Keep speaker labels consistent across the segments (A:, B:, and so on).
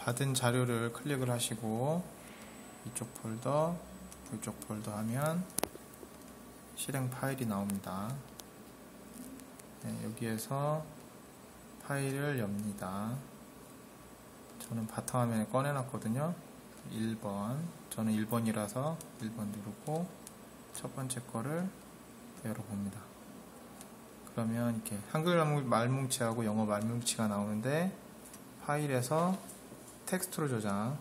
A: 받은 자료를 클릭을 하시고 이쪽 폴더, 이쪽 폴더 하면 실행 파일이 나옵니다. 네, 여기에서 파일을 엽니다. 저는 바탕화면에 꺼내놨거든요. 1번. 저는 1번이라서 1번 누르고 첫 번째 거를 열어봅니다. 그러면 이렇게 한글 말뭉치하고 영어 말뭉치가 나오는데 파일에서 텍스트로 저장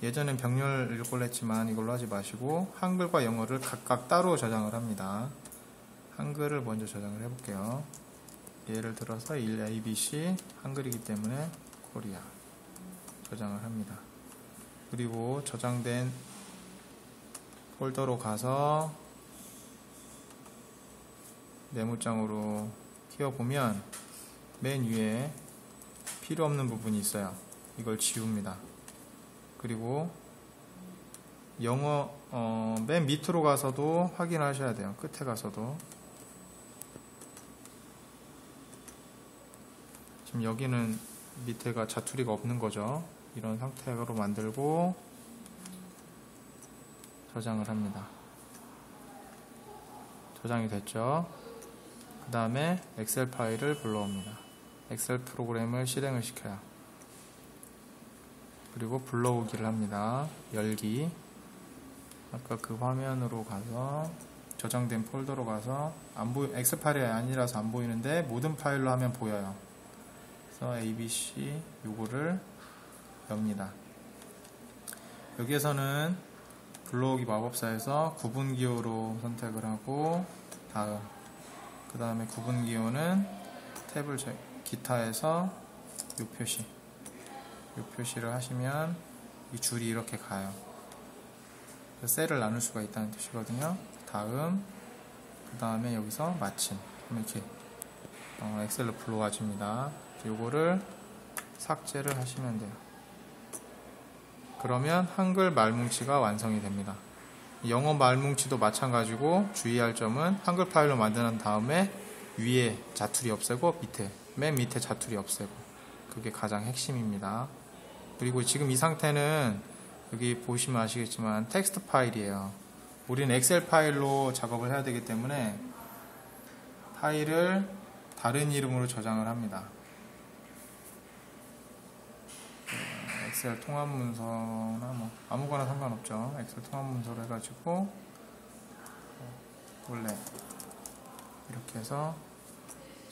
A: 예전엔 병렬 일꼴 했지만 이걸로 하지 마시고 한글과 영어를 각각 따로 저장을 합니다. 한글을 먼저 저장을 해 볼게요. 예를 들어서 1 ABC 한글이기 때문에 코리아 저장을 합니다. 그리고 저장된 폴더로 가서 메모장으로 띄워보면 맨 위에 필요 없는 부분이 있어요. 이걸 지웁니다. 그리고 영어 어, 맨 밑으로 가서도 확인하셔야 돼요. 끝에 가서도 지금 여기는 밑에가 자투리가 없는 거죠. 이런 상태로 만들고 저장을 합니다. 저장이 됐죠. 그 다음에 엑셀 파일을 불러옵니다. 엑셀 프로그램을 실행을 시켜요. 그리고 불러오기를 합니다. 열기. 아까 그 화면으로 가서 저장된 폴더로 가서 안 보이 엑셀 파일이 아니라서 안 보이는데 모든 파일로 하면 보여요. 그래서 ABC 요거를 엽니다. 여기에서는 불러오기 마법사에서 구분 기호로 선택을 하고 다음 그 다음에 구분 기호는 탭을 기타에서 요 표시 요 표시를 하시면 이 줄이 이렇게 가요. 셀을 나눌 수가 있다는 뜻이거든요. 다음 그 다음에 여기서 마침 이렇게 어, 엑셀로 불러와줍니다. 요거를 삭제를 하시면 돼요. 그러면 한글 말뭉치가 완성이 됩니다. 영어 말뭉치도 마찬가지고 주의할 점은 한글 파일로 만드는 다음에 위에 자투리 없애고 밑에 맨 밑에 자투리 없애고 그게 가장 핵심입니다. 그리고 지금 이 상태는 여기 보시면 아시겠지만 텍스트 파일이에요. 우리는 엑셀 파일로 작업을 해야 되기 때문에 파일을 다른 이름으로 저장을 합니다. 엑셀 통합 문서나 뭐 아무거나 상관없죠. 엑셀 통합 문서로 해가지고 원래 이렇게 해서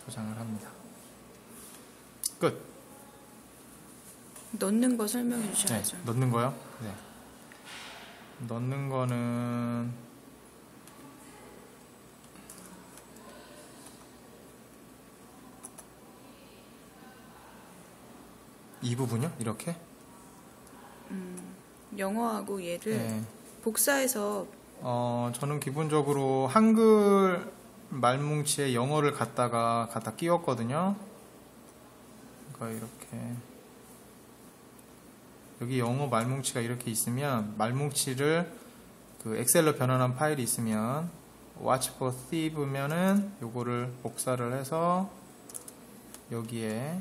A: 저장을 합니다. 끝.
B: 넣는 거 설명해 주셔야죠.
A: 네, 넣는 거요? 네. 넣는 거는 이 부분요? 이렇게?
B: 음, 영어하고 얘를
A: 네.
B: 복사해서
A: 어, 저는 기본적으로 한글 말뭉치에 영어를 갖다가 갖다 끼웠거든요. 그러니까 이렇게 여기 영어 말뭉치가 이렇게 있으면 말뭉치를 그 엑셀로 변환한 파일이 있으면 watch for thief면은 요거를 복사를 해서 여기에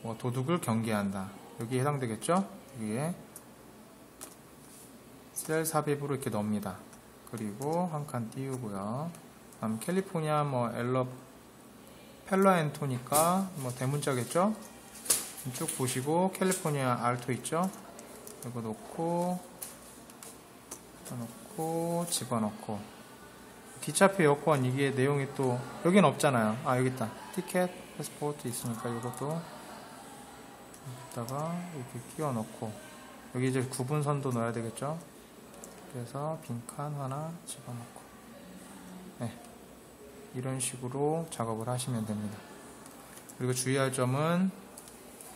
A: 뭐 도둑을 경계한다. 여기 해당되겠죠? 여기에 셀 삽입으로 이렇게 넣습니다. 그리고 한 칸 띄우고요. 다음 캘리포니아 뭐 엘러 펠러 앤토니까 뭐 대문자겠죠? 쭉 보시고 캘리포니아 알토 있죠? 이거 놓고 넣고 집어넣고 기차표 여권 이게 내용이 또 여긴 없잖아요. 아 여기 있다. 티켓 패스포트 있으니까 이것도 여기다가 이렇게 끼워 넣고 여기 이제 구분선도 넣어야 되겠죠? 그래서 빈칸 하나 집어넣고 네. 이런 식으로 작업을 하시면 됩니다. 그리고 주의할 점은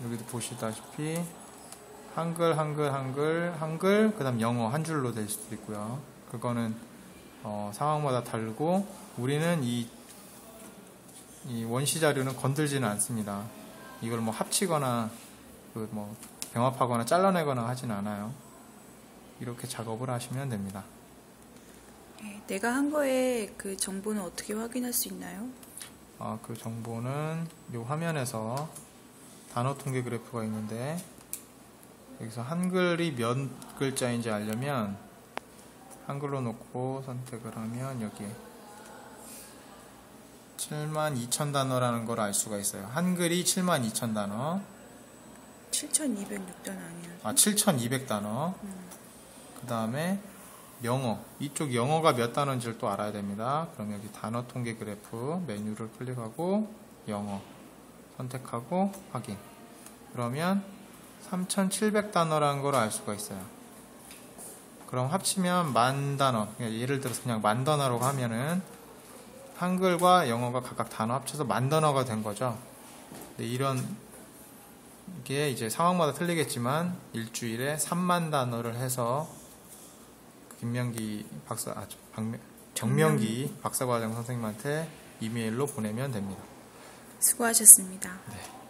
A: 여기도 보시다시피 한글, 한글, 한글, 한글, 그 다음 영어 한 줄로 될 수도 있고요. 그거는 어, 상황마다 다르고 우리는 이, 이 원시 자료는 건들지는 않습니다. 이걸 뭐 합치거나 그 뭐 병합하거나 잘라내거나 하진 않아요. 이렇게 작업을 하시면 됩니다.
B: 네, 내가 한 거에 그 정보는 어떻게 확인할 수 있나요?
A: 아, 그 정보는 이 화면에서 단어 통계 그래프가 있는데 여기서 한글이 몇 글자인지 알려면 한글로 놓고 선택을 하면 여기에 7만 2천 단어라는 걸 알 수가 있어요. 한글이 7만 2천 단어,
B: 7,206단 아니야.
A: 아 7,200 단어. 그 다음에 영어. 이쪽 영어가 몇 단어인지를 또 알아야 됩니다. 그럼 여기 단어 통계 그래프 메뉴를 클릭하고 영어 선택하고 확인. 그러면 3,700단어라는 걸 알 수가 있어요. 그럼 합치면 만 단어. 그러니까 예를 들어서 그냥 만 단어라고 하면은 한글과 영어가 각각 단어 합쳐서 만 단어가 된 거죠. 이런 이게 이제 상황마다 틀리겠지만 일주일에 3만 단어를 해서 김명기 박사 아 박명, 정명기 박사과정 선생님한테 이메일로 보내면 됩니다.
B: 수고하셨습니다.
A: 네.